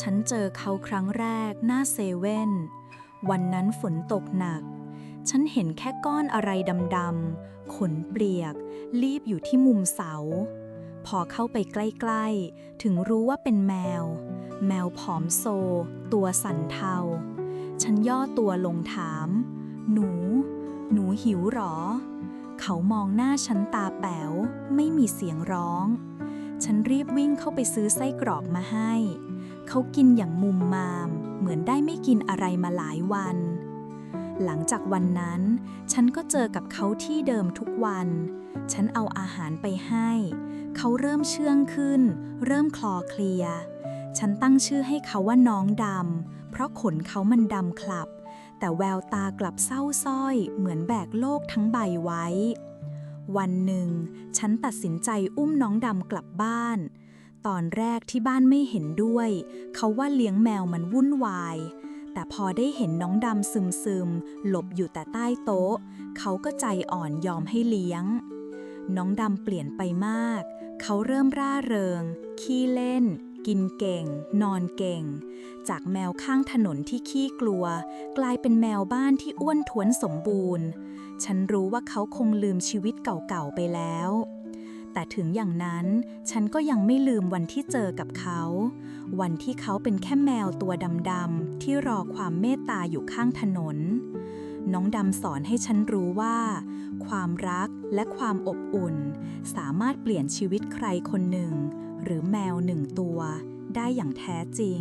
ฉันเจอเขาครั้งแรกหน้าเซเว่น วันนั้นฝนตกหนัก ฉันเห็นแค่ก้อนอะไรดำๆ ขนเปียก รีบอยู่ที่มุมเสา พอเข้าไปใกล้ๆ ถึงรู้ว่าเป็นแมว แมวผอมโซ ตัวสั่นเทา ฉันย่อตัวลงถาม หนู หนูหิวหรอ เขามองหน้าฉันตาแป๋ว ไม่มีเสียงร้อง ฉันรีบวิ่งเข้าไปซื้อไส้กรอกมาให้ เขากินอย่างมุมมาม เหมือนได้ไม่กินอะไรมาหลายวัน หลังจากวันนั้น ฉันก็เจอกับเขาที่เดิมทุกวัน ฉันเอาอาหารไปให้ เขาเริ่มเชื่องขึ้น เริ่มคลอเคลีย ฉันตั้งชื่อให้เขาว่าน้องดำ เพราะขนเขามันดำคลับ แต่แววตากลับเศร้าส้อย เหมือนแบกโลกทั้งใบไว้ วันหนึ่ง ฉันตัดสินใจอุ้มน้องดำกลับบ้าน ตอนแรกที่บ้านไม่เห็นด้วย เขาว่าเลี้ยงแมวมันวุ่นวาย แต่พอได้เห็นน้องดำซึมซึมๆหลบอยู่แต่ใต้โต๊ะ เขาก็ใจอ่อนยอมให้เลี้ยง น้องดำเปลี่ยนไปมาก เขาเริ่มร่าเริง ขี้เล่น กินเก่ง นอนเก่ง จากแมวข้างถนนที่ขี้กลัว กลายเป็นแมวบ้านที่อ้วนท้วนสมบูรณ์ ฉันรู้ว่าเขาคงลืมชีวิตเก่าๆไปแล้ว แต่ถึงอย่างนั้นฉันก็ยังไม่ลืมวันที่เจอกับเขา วันที่เขาเป็นแค่แมวตัวดำๆที่รอความเมตตาอยู่ข้างถนน น้องดำสอนให้ฉันรู้ว่า ความรักและความอบอุ่น สามารถเปลี่ยนชีวิตใครคนหนึ่ง หรือแมวหนึ่งตัว ได้อย่างแท้จริง